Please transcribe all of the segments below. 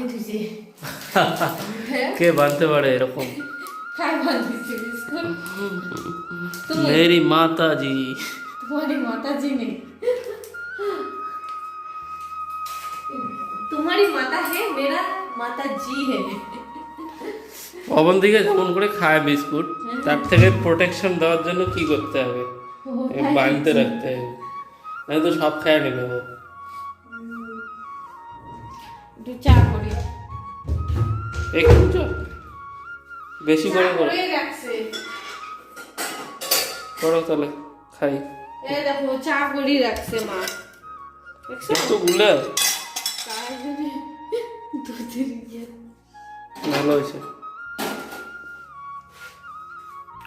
বান্ধে কে বানতে পারে এরকম? মেরি মাতাজি। তোমারই মাতাজি নেই। তোমারই মাতা হে মেরা মাতাজি হে। অবন্তিকে যেমন করে খায় বিস্কুট। তার থেকে প্রোটেকশন দেওয়ার জন্য কি করতে হবে? বাঁধতে রাখতে হবে। আমি তো সব খায় নেবে। চা করি। একটু। বেশি করে করো। রাখছে করো তাহলে খাই। এই দেখো চা করি রাখছে মা। একটু গুলে। ভালো হয়েছে।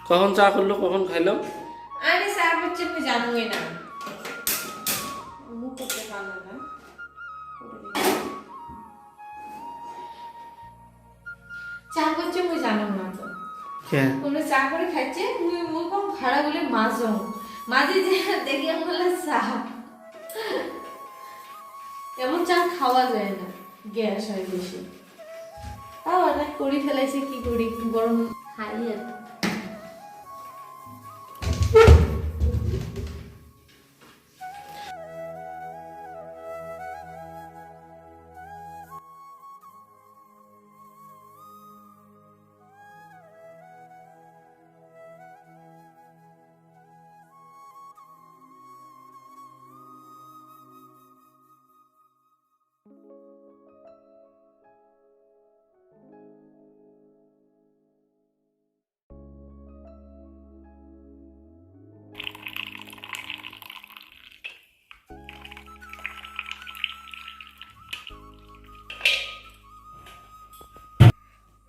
কখন চা করল কখন খাইলাম আরে চা করছে আমি জানুই না। হ্যাঁ। কোনো চা করে খাচ্ছে মুই মুই কম খাড়া বলে মাঝো মাঝে যে দেখি আমি বলে চা। এমন চা খাওয়া যায় না গ্যাস হয় বেশি। তাও অনেক করি ফেলাইছে কি করি? একটু গরম খাই আর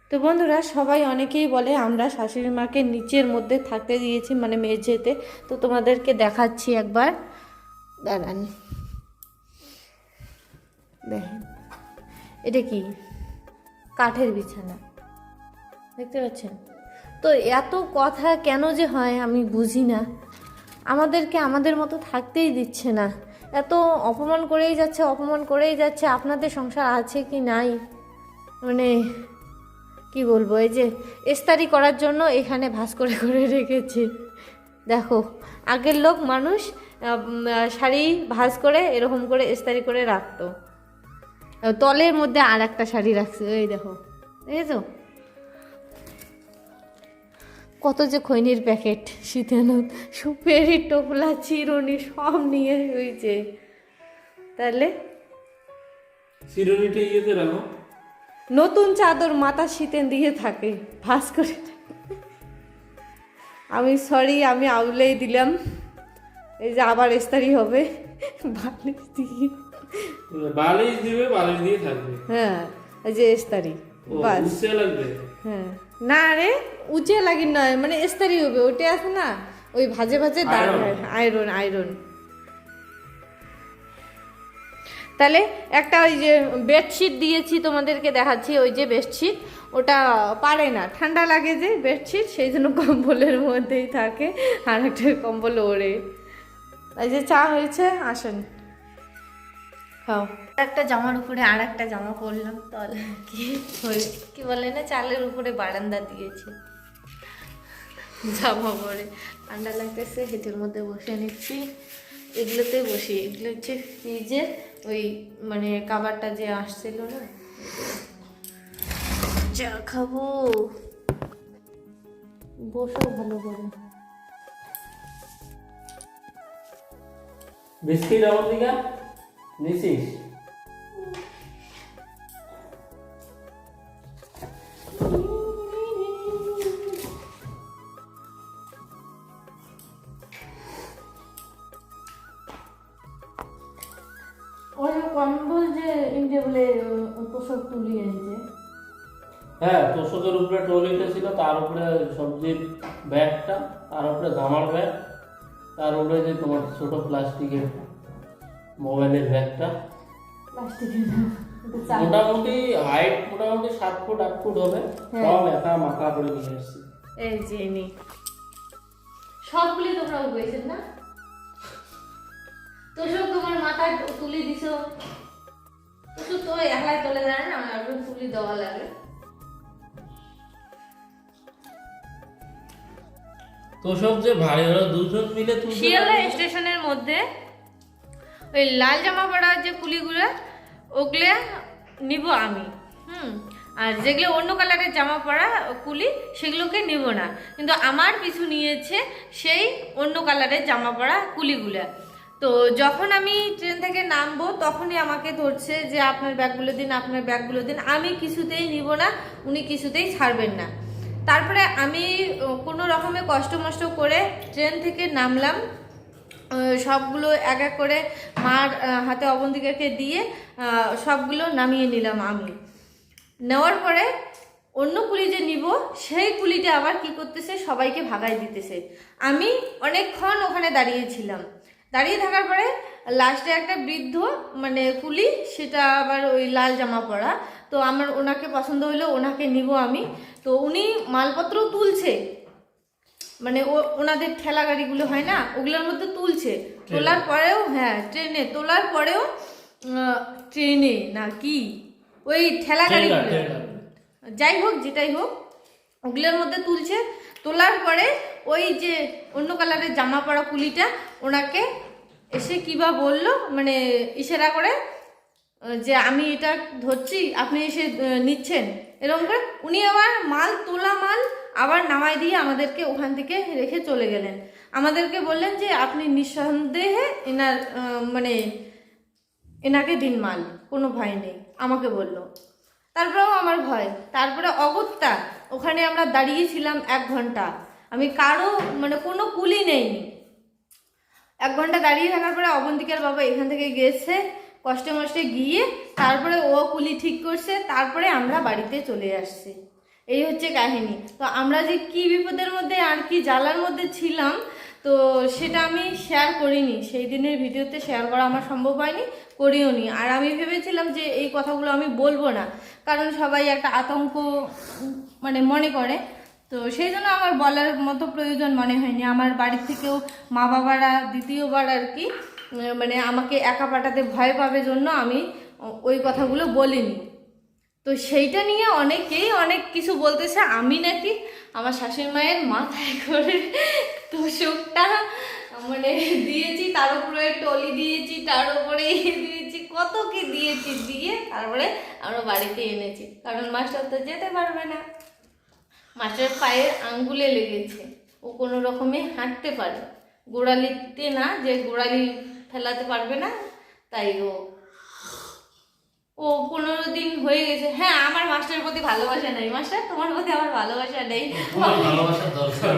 তো বন্ধুরা, সবাই অনেকেই বলে আমরা শাশুড়ি মাকে নিচের মধ্যে থাকতে দিয়েছি মানে মেঝেতে। তো তোমাদেরকে দেখাচ্ছি একবার। দাঁড়ান। দেখেন। এটা কি? কাঠের বিছানা। দেখতে পাচ্ছেন? তো এত কথা কেন যে হয় আমি বুঝি না। আমাদেরকে আমাদের মতো থাকতেই দিচ্ছে না। এত অপমান করেই যাচ্ছে, অপমান করেই যাচ্ছে। আপনাদের সংসার আছে কি নাই? মানে কি বলব, এই যে ইস্তারি করার জন্য এখানে ভাস করে করে রেখেছে। দেখো, আগের লোক মানুষ শাড়ি ভাঁজ করে এরকম করে ইস্তারি করে রাখতো। তলের মধ্যে আর একটা শাড়ি রাখছে, এই দেখো, দেখেছ? কত যে খৈনির প্যাকেট শীতানো সুপেরি টোপলা, চিরুনি সব নিয়ে হয়েছে। তাহলে? চিরুনিটা ইয়েতে রাখো। নতুন চাদর মাথা শীতে দিয়ে থাকে ভাস করে আমি সরি আমি আউলেই দিলাম। এই যে আবার ইস্তারি হবে বালিশ দিয়ে। বালিশ দিবে বালিশ দিয়ে থাকবে। হ্যাঁ এই যে ইস্তারি বাস। লাগবে? হ্যাঁ। না রে উঁচে লাগি নয় মানে ইস্তারি হবে ওইটা আছে না ওই ভাজে ভাজে দাঁড় আয়রন আয়রন তাহলে একটা ওই যে বেডশিট দিয়েছি তোমাদেরকে দেখাচ্ছি, ওই যে বেডশিট, ওটা পারে না। ঠান্ডা লাগে যে বেডশিট, সেই জন্য কম্বলের মধ্যেই থাকে, আর একটা কম্বল ওড়ে। এই যে চা হয়েছে, আসেন। খাও। একটা জামার উপরে আর একটা জামা পরলাম, তাহলে কি কি বলে না, চালের উপরে বারান্দা দিয়েছি। জামা পরে। ঠান্ডা লাগতেছে, হেঁটের মধ্যে বসে নিচ্ছি, এগুলোতেই বসি, এগুলো হচ্ছে ফ্রিজের ওই মানে কাবারটা যে আসছিল না চা খাব। বসো ভালো করে। বিস্কিট আমার দিকে নিছিস? কম্বল যে ইন্ডিয়া বলে তোষক তুলি এনেছে। হ্যাঁ তোষকের উপরে ট্রলিটা ছিল তার উপরে সবজির ব্যাগটা তার উপরে জামার ব্যাগ তার উপরে যে তোমার ছোট প্লাস্টিকের মোবাইলের ব্যাগটা। প্লাস্টিকের মোটামুটি হাইট মোটামুটি সাত ফুট আট ফুট হবে। হ্যাঁ। সব একা মাথা করে নিয়ে এসেছি। এই যে সবগুলি তোমরা উঠেছেন না? তো সব তোমার মাথায় তুলে দিছো। শুধু তো একলাই চলে যায় না আর তুলি দেওয়া লাগে। তো সব যে ভারী হলো দুজন মিলে তুলতে শিয়ালদা স্টেশনের মধ্যে ওই লাল জামা পড়ার যে কুলিগুলো ওগুলো নিব আমি হুম? আর যেগুলো অন্য কালারের জামা পরা কুলি সেগুলোকে নিব না। কিন্তু আমার পিছু নিয়েছে সেই অন্য কালারের জামা পরা কুলিগুলো। তো যখন আমি ট্রেন থেকে নামবো, তখনই আমাকে ধরছে যে, আপনার ব্যাগগুলো দিন, আপনার ব্যাগগুলো দিন। আমি কিছুতেই নিব না, উনি কিছুতেই ছাড়বেন না। তারপরে আমি কোনো রকমে কষ্ট মষ্ট করে ট্রেন থেকে নামলাম। সবগুলো এক এক করে মার হাতে অবন্তিকাকে দিয়ে সবগুলো নামিয়ে নিলাম আমি। নেওয়ার পরে অন্য কুলি যে নিব, সেই কুলিটা আবার কি করতেছে? সবাইকে ভাগাই দিতেছে। আমি অনেকক্ষণ ওখানে দাঁড়িয়েছিলাম দাঁড়িয়ে থাকার পরে লাস্টে একটা বৃদ্ধ মানে কুলি সেটা আবার ওই লাল জামা পরা। তো আমার ওনাকে পছন্দ হলো ওনাকে নিব আমি। তো উনি মালপত্র তুলছে। মানে ও ওনাদের ঠেলা গাড়িগুলো হয় না ওগুলোর মধ্যে তুলছে। তোলার পরেও হ্যাঁ ট্রেনে। তোলার পরেও ট্রেনে না কি? ওই ঠেলা গাড়িগুলো। যাই হোক যেটাই হোক ওগুলোর মধ্যে তুলছে। তোলার পরে ওই যে অন্য কালারের জামা পরা কুলিটা ওনাকে এসে কিবা বলল মানে ইশারা করে যে আমি এটা ধরছি, আপনি এসে নিচ্ছেন। এরকম করে উনি আবার মাল তোলা মাল আবার নামাই দিয়ে আমাদেরকে ওখান থেকে রেখে চলে গেলেন। আমাদেরকে বললেন যে, আপনি নিঃসন্দেহে এনার মানে এনাকে দিন মাল, কোনো ভয় নেই, আমাকে বলল। তারপরেও আমার ভয়। তারপরে অগত্যা, ওখানে আমরা দাঁড়িয়েছিলাম এক ঘণ্টা। আমি কারও মানে কোনো কুলি নেইনি। এক ঘণ্টা দাঁড়িয়ে থাকার পরে অবন্তিকার বাবা এখান থেকে গেছে কষ্টে মষ্টে গিয়ে তারপরে ও কুলি ঠিক করছে, তারপরে আমরা বাড়িতে চলে আসছি। এই হচ্ছে কাহিনী। তো আমরা যে কি বিপদের মধ্যে আর কি জ্বালার মধ্যে ছিলাম, তো সেটা আমি শেয়ার করিনি। সেই দিনের ভিডিওতে শেয়ার করা আমার সম্ভব হয়নি, করিও নি। আর আমি ভেবেছিলাম যে এই কথাগুলো আমি বলব না, কারণ সবাই একটা আতঙ্ক মানে মনে করে। তো সেই জন্য আমার বলার মতো প্রয়োজন মনে হয়নি। আমার বাড়ির থেকেও মা বাবারা, দ্বিতীয়বার আর কি মানে আমাকে একা পাঠাতে ভয় পাবে জন্য আমি ওই কথাগুলো বলিনি। তো সেইটা নিয়ে অনেকেই অনেক কিছু বলতেছে, আমি নাকি আমার শাশুড়ি মায়ের মাথায় করে তোষকটা মানে দিয়েছি, তার উপরে টলি দিয়েছি, তার উপরে দিয়েছি, কত কি দিয়েছি, দিয়ে তারপরে আমরা বাড়িতে এনেছি। কারণ মাস্টার তো যেতে পারবে না। মাস্টার পায়ের আঙ্গুলে লেগেছে। ও কোনো রকমে হাঁটতে পারে। গোড়ালিতে না যে গোড়ালি ফেলাতে পারবে না তাই ও। ও পনেরো দিন হয়ে গেছে। হ্যাঁ আমার মাস্টারের প্রতি ভালোবাসা নেই। মাস্টার তোমার প্রতি আমার ভালোবাসা নেই। তোমার দরকার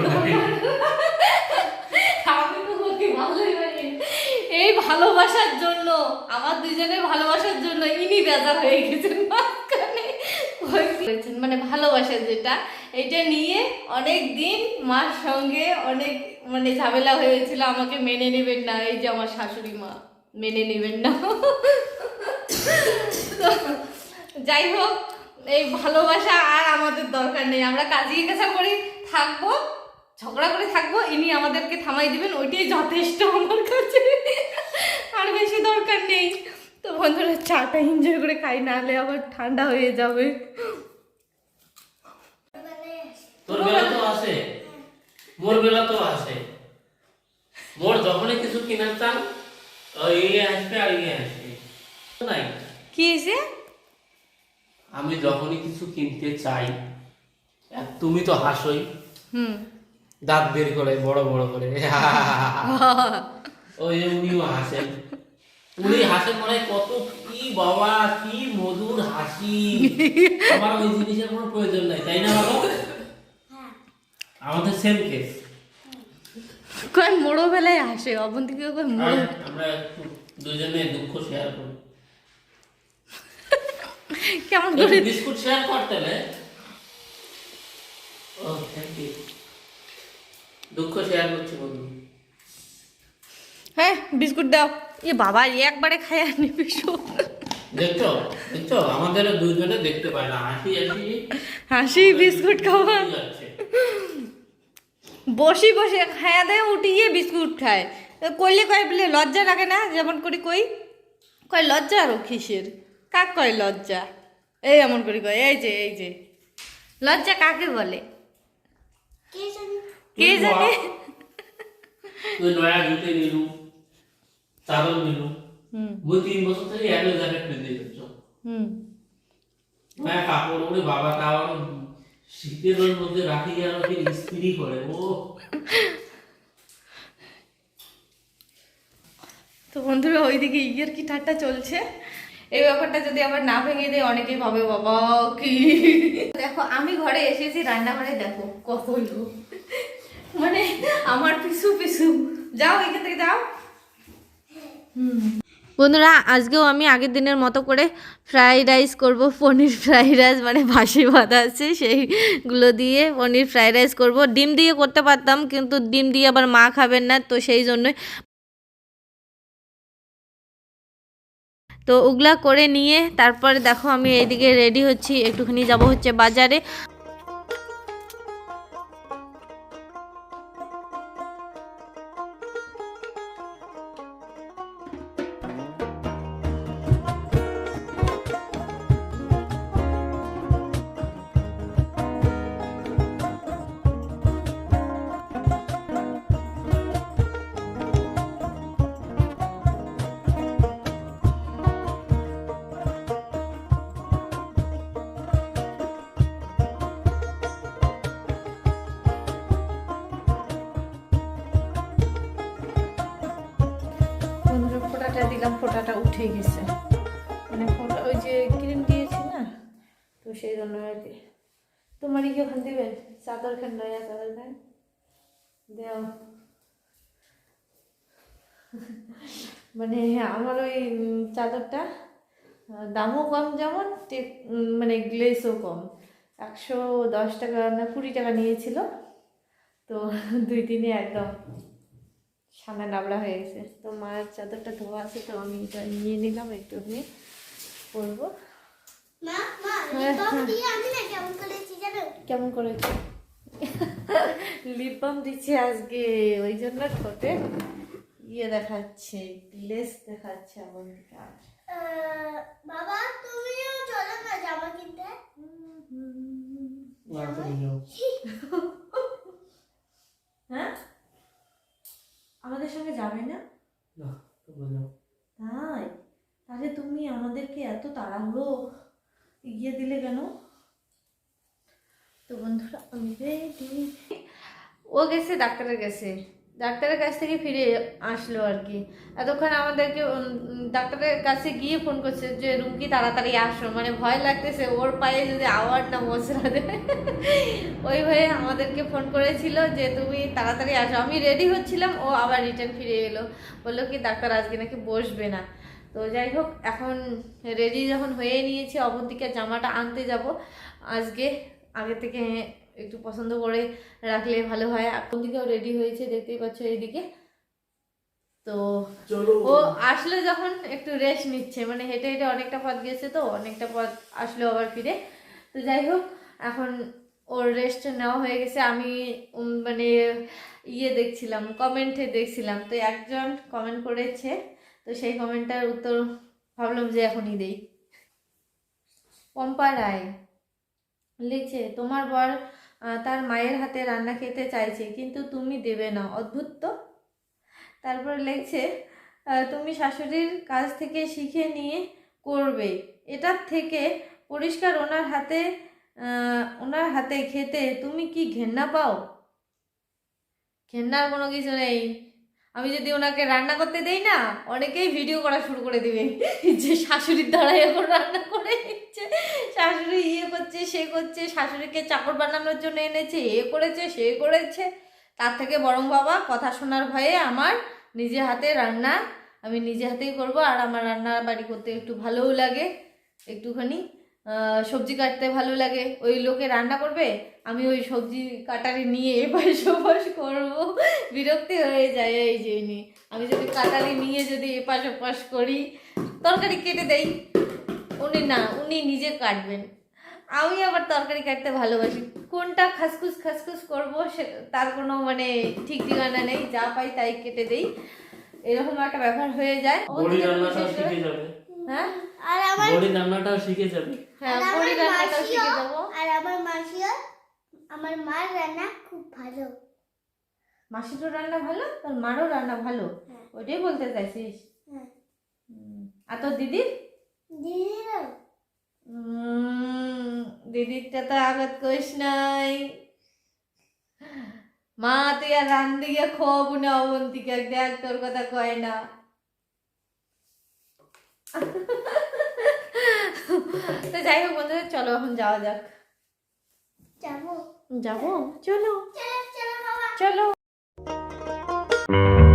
আমি তো ওকে ভালোই এই ভালোবাসার জন্য আমার দুজনের ভালোবাসার জন্য ইনি বেজা হয়ে গেছেন। মাঝখানে। মানে ভালোবাসা যেটা এটা নিয়ে অনেক দিন মার সঙ্গে অনেক মানে ঝামেলা হয়েছিল, আমাকে মেনে নেবেন না, এই যে আমার শাশুড়ি মা, মেনে নেবেন না। যাই হোক, এই ভালোবাসা আর আমাদের দরকার নেই, আমরা কাজিয়ে কাছা করে, থাকব, ঝগড়া করে থাকব, ইনি আমাদেরকে থামাই দিবেন, ওইটাই যথেষ্ট আমার কাছে। আর বেশি দরকার নেই। তো বন্ধুরা, চাটা এনজয় করে খাই না হলে আবার ঠান্ডা হয়ে যাবে। তোর বেলা তো আসে মোর বেলা তো আসে মোর যখনই কিছু কিনার চান ওই ইয়ে আসবে আর ইয়ে আসবে। নাই কি হয়েছে? আমি যখনই কিছু কিনতে চাই তুমি তো হাসোই। হুম। দাঁত বের করে বড় বড় করে। ওই যে উনিও হাসেন। উনি হাসেন মানে কত কি বাবা কি মধুর হাসি। আমার ওই জিনিসের কোনো প্রয়োজন নাই তাই না বাবা? আমাদের সেম কেস কয় মোড়ো বেলায় আসে অবন্তিকে কয় মোড়ো। আমরা দুজনে দুঃখ শেয়ার করি। কেমন করে? বিস্কুট শেয়ার করতে ও থ্যাংক ইউ দুঃখ শেয়ার করছি বন্ধু। হ্যাঁ বিস্কুট দাও। এ বাবা একবারে খায় আর নিবি। দেখছ? দেখছ? আমাদের দুজনে দেখতে পায় না। হাসি হাসি। হাসি বিস্কুট খাওয়া। বসি বসে খায়া দেয় উঠিয়ে বিস্কুট খায়। কইলে কয় বলে লজ্জা লাগে না যেমন করি কই। কয় লজ্জা আরও কিসের? কাক কয় লজ্জা? এই এমন করি কয় এই যে এই যে। লজ্জা কাকে বলে? কে জানে? তুই নয়া জুতে নিলু চাদর নিলু। হুম। ওই তিন বছর থেকে একই জ্যাকেট কিনতে যাচ্ছ হুম। নয়া কাপড় ওরে বাবা তাও শীতের মধ্যে রাখি আর কি ইস্ত্রি করে, ও। তো বন্ধুরা, ওইদিকে ইয়ের কি ঠাট্টা চলছে? এই ব্যাপারটা যদি আবার না ভেঙে দেয়, অনেকেই ভাবে, বাবা, কি? দেখো, আমি ঘরে এসেছি, রান্নাঘরে দেখো, কত মানে আমার পিছু পিছু যাও, এখান থেকে যাও। বন্ধুরা, আজকেও আমি আগের দিনের মতো করে ফ্রাইড রাইস করব, পনির ফ্রাইড রাইস মানে ভাসি ভাত আছে, সেইগুলো দিয়ে পনির ফ্রাইড রাইস করব। ডিম দিয়ে করতে পারতাম, কিন্তু ডিম দিয়ে আবার মা খাবেন না, তো সেই জন্যই। তো ওগুলা করে নিয়ে তারপরে দেখো আমি এইদিকে রেডি হচ্ছি, একটুখানি যাব হচ্ছে বাজারে। দিলাম ফোটাটা উঠে গেছে। মানে ফোটা ওই যে ক্রিম দিয়েছি না, তো সেই জন্য আর কি। তোমারই কি ওখান দিবেন চাদর খান নয়া চাদর খান। দেও। মানে আমার ওই চাদরটা দামও কম যেমন মানে গ্লেসও কম। একশো দশ টাকা না কুড়ি টাকা নিয়েছিল, তো দুই দিনে একদম। সামনে নাবড়া হয়ে গেছে। তো মায়ের চাদরটা ধোয়া আছে তো আমি এটা নিয়ে নিলাম একটু নিয়ে পরবো। দিয়ে আমি কেমন করেছি জানো? কেমন করেছে? লিপ বাম দিচ্ছি আজকে ওই জন্য ঠোঁটে ইয়ে দেখাচ্ছে গ্লেস দেখাচ্ছে এমন বাবা তুমিও চলো না জামা কিনতে। হ্যাঁ? আমাদের সঙ্গে যাবে না? তাই? তাহলে তুমি আমাদেরকে এত তাড়াহুড়ো এগিয়ে দিলে কেন? তো বন্ধুরা আমি রেডি ও গেছে ডাক্তারের কাছে। ডাক্তারের কাছ থেকে ফিরে আসলো আর কি। এতক্ষণ আমাদেরকে ডাক্তারের কাছে গিয়ে ফোন করছে যে, রুমকি, তাড়াতাড়ি আসো। মানে ভয় লাগতেছে, ওর পায়ে যদি আওয়ার না মশলা দেয় ওই ভয়ে আমাদেরকে ফোন করেছিল যে, তুমি তাড়াতাড়ি আসো। আমি রেডি হচ্ছিলাম, ও আবার রিটার্ন ফিরে এলো। বলল কি, ডাক্তার আজকে নাকি বসবে না। তো যাই হোক, এখন রেডি যখন হয়ে নিয়েছি, অবন্তিকার জামাটা আনতে যাব। আজকে আগে থেকে একটু পছন্দ করে রাখলে ভালো হয়। অবন্তিকাও রেডি হয়েছে দেখতেই পাচ্ছ এইদিকে। তো ও আসলে যখন একটু রেস্ট নিচ্ছে মানে হেঁটে হেঁটে অনেকটা পথ গেছে তো অনেকটা পথ আসলো আবার ফিরে। তো যাই হোক এখন ওর রেস্ট নেওয়া হয়ে গেছে। আমি মানে ইয়ে দেখছিলাম কমেন্টে দেখছিলাম। তো একজন কমেন্ট করেছে তো সেই কমেন্টটার উত্তর ভাবলাম যে এখনই দেই। পম্পা রায় লিখছে তোমার বর আহ, তার মায়ের হাতে রান্না খেতে চাইছে, কিন্তু তুমি দেবে না, অদ্ভুত তো? তারপরে লিখছে তুমি শাশুড়ির কাছ থেকে শিখে নিয়ে করবে। এটার থেকে পরিষ্কার ওনার হাতে ওনার হাতে খেতে তুমি কি ঘেন্না পাও? ঘেন্নার কোনো কিছু নেই। আমি যদি ওনাকে রান্না করতে দেই না, অনেকেই ভিডিও করা শুরু করে দিবে। যে শাশুড়ির দ্বারাই এখন রান্না করে নিচ্ছে শাশুড়ি ইয়ে করছে, সে করছে, শাশুড়িকে চাকর বানানোর জন্য এনেছে, এ করেছে, সে করেছে। তার থেকে বরং বাবা, কথা শোনার ভয়ে আমার নিজে হাতে রান্না, আমি নিজে হাতেই করব, আর আমার রান্না বাড়ি করতে একটু ভালোও লাগে, একটুখানি। সবজি কাটতে ভালো লাগে। ওই লোকে রান্না করবে আমি ওই সবজি কাটারি নিয়ে এপাশ ওপাশ করব। বিরক্তি হয়ে যায় এই জন্যই আমি যদি কাটারি নিয়ে যদি এপাশ ওপাশ করি তরকারি কেটে দেই। উনি না উনি নিজে কাটবেন। আমি আবার তরকারি কাটতে ভালোবাসি। কোনটা খাসখুস খাসখুস করব সে তার কোনো মানে ঠিক ঠিকানা নেই। যা পাই তাই কেটে দেই। এরকম একটা ব্যাপার হয়ে যায়। হ্যাঁ। বড়ি রান্নাটাও শিখে যাবে। হ্যাঁ বড়ি রান্নাটাও শিখে যাব। আর আমার মাসিও আমার মার রান্না খুব ভালো। মাসিরও রান্না ভালো তোর মারও রান্না ভালো। হ্যাঁ। ওইটাই বলতে চাইছিস? হ্যাঁ। আর তোর দিদির? দিদিরও। দিদিরটা তো আগত কইস নাই। মা তুই আর রান দিয়ে খোয়াবো না অবন্তিকে দেখ তোর কথা কয় না। তো যাই হোক বন্ধুরা চলো এখন যাওয়া যাক। যাব। যাব? চলো। চলো চলো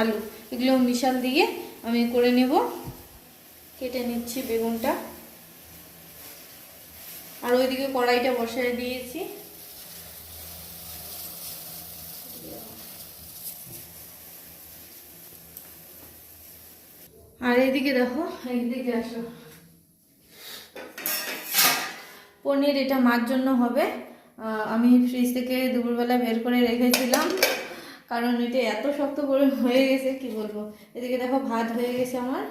আলু। এগুলো মিশাল দিয়ে আমি করে নেব। কেটে নিচ্ছি বেগুনটা। আর ওইদিকে কড়াইটা বসায় দিয়েছি। আর এইদিকে দেখো, এইদিকে আসো। পনির এটা মার জন্য হবে। আমি ফ্রিজ থেকে দুপুরবেলা বের করে রেখেছিলাম। কারণ এটা এত শক্ত করে হয়ে গেছে, কি বলব? এদিকে দেখো ভাত হয়ে গেছে আমার।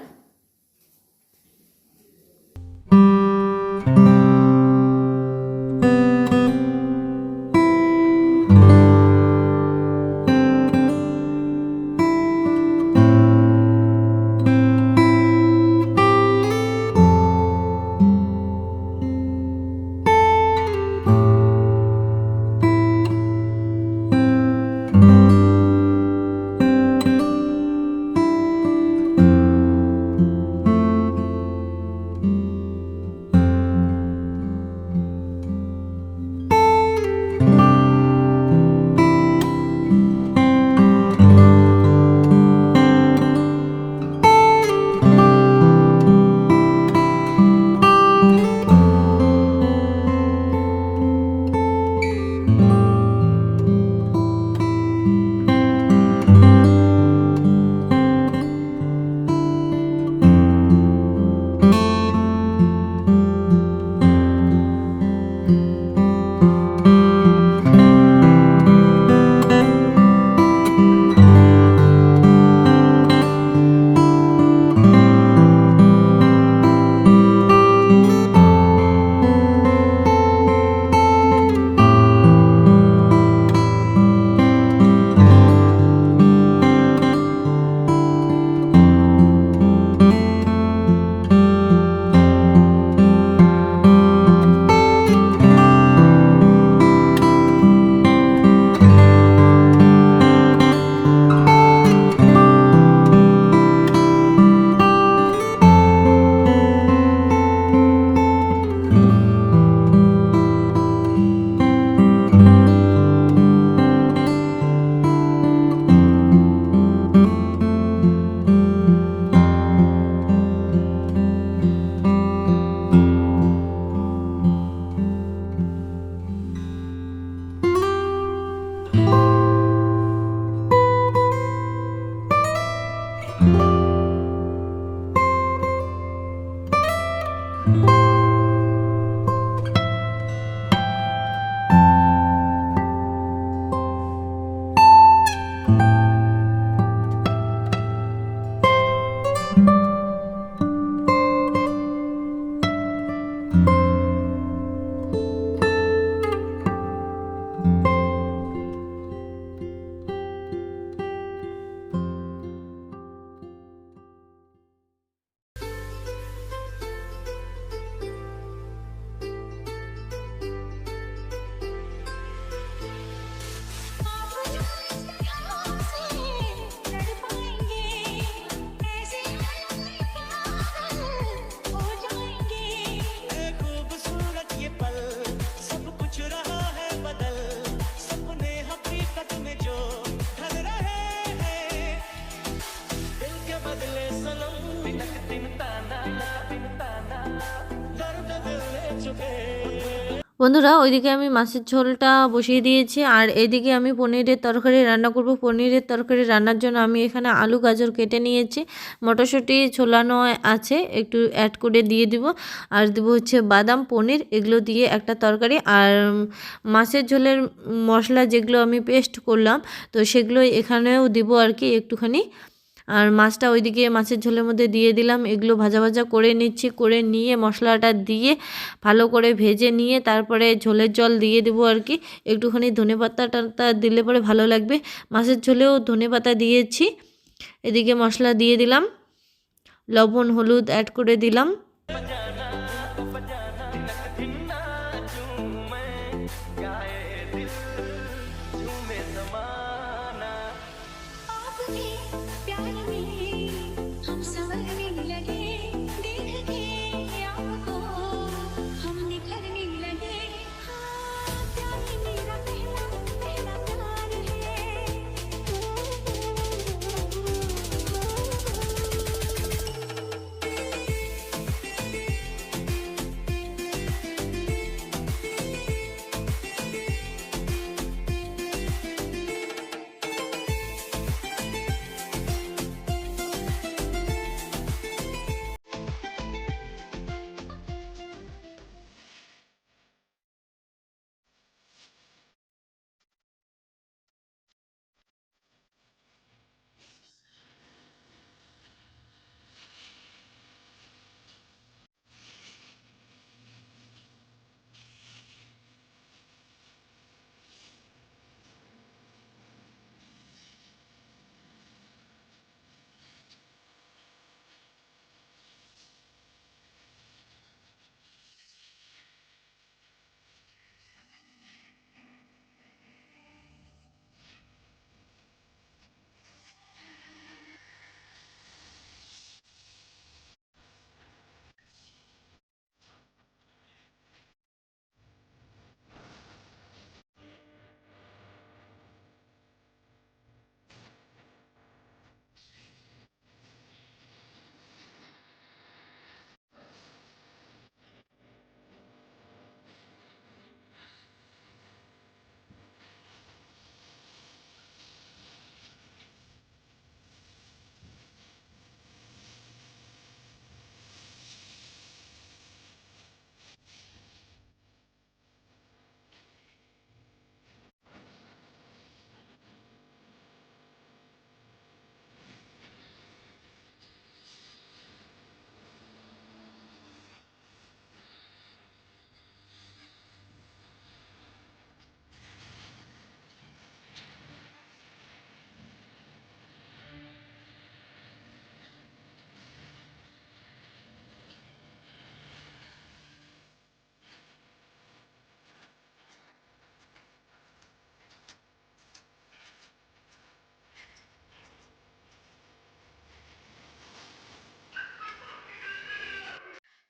বন্ধুরা, ওইদিকে আমি মাছের ঝোলটা বসিয়ে দিয়েছি, আর এদিকে আমি পনিরের তরকারি রান্না করব। পনিরের তরকারি রান্নার জন্য আমি এখানে আলু, গাজর কেটে নিয়েছি। মটরশুঁটি ছোলানো আছে, একটু অ্যাড করে দিয়ে দিব। আর দেবো হচ্ছে বাদাম, পনির, এগুলো দিয়ে একটা তরকারি। আর মাছের ঝোলের মশলা যেগুলো আমি পেস্ট করলাম, তো সেগুলো এখানেও দিব আর কি একটুখানি। আর মাছটা ওইদিকে মাছের ঝোলের মধ্যে দিয়ে দিলাম। এগুলো ভাজা ভাজা করে নিচ্ছি, করে নিয়ে মশলাটা দিয়ে ভালো করে ভেজে নিয়ে তারপরে ঝোলের জল দিয়ে দেবো আর কি। একটুখানি ধনে পাতাটা দিলে পরে ভালো লাগবে। মাছের ঝোলেও ধনে পাতা দিয়েছি। এদিকে মশলা দিয়ে দিলাম। লবণ, হলুদ অ্যাড করে দিলাম।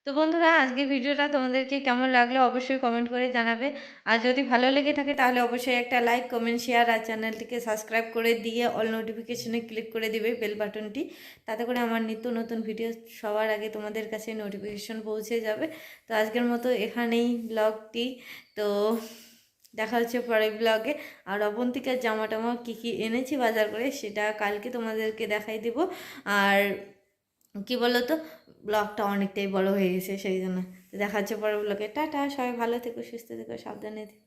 তো বন্ধুরা আজকে ভিডিওটা তোমাদেরকে কেমন লাগল অবশ্যই কমেন্ট করে জানাবে। আর যদি ভালো লেগে থাকে তাহলে অবশ্যই একটা লাইক কমেন্ট শেয়ার আর চ্যানেলটিকে সাবস্ক্রাইব করে দিয়ে অল নোটিফিকেশনে ক্লিক করে দিবে বেল বাটনটি তাতে করে আমার নিত্য নতুন ভিডিও সবার আগে তোমাদের কাছে নোটিফিকেশন পৌঁছে যাবে। তো আজকের মতো এখানেই ব্লগটি তো দেখা হচ্ছে পরের ব্লগে আর অবন্তিকার জামা টামা কী কী এনেছি বাজার করে সেটা কালকে তোমাদেরকে দেখাই দেবো। আর কি বলো তো ব্লগটা অনেকটাই বড় হয়ে গেছে, সেই জন্য। দেখাচ্ছে দেখা হচ্ছে পরের ব্লগে। টাটা, সবাই ভালো থেকো, সুস্থ থেকো, সাবধানে থেকো।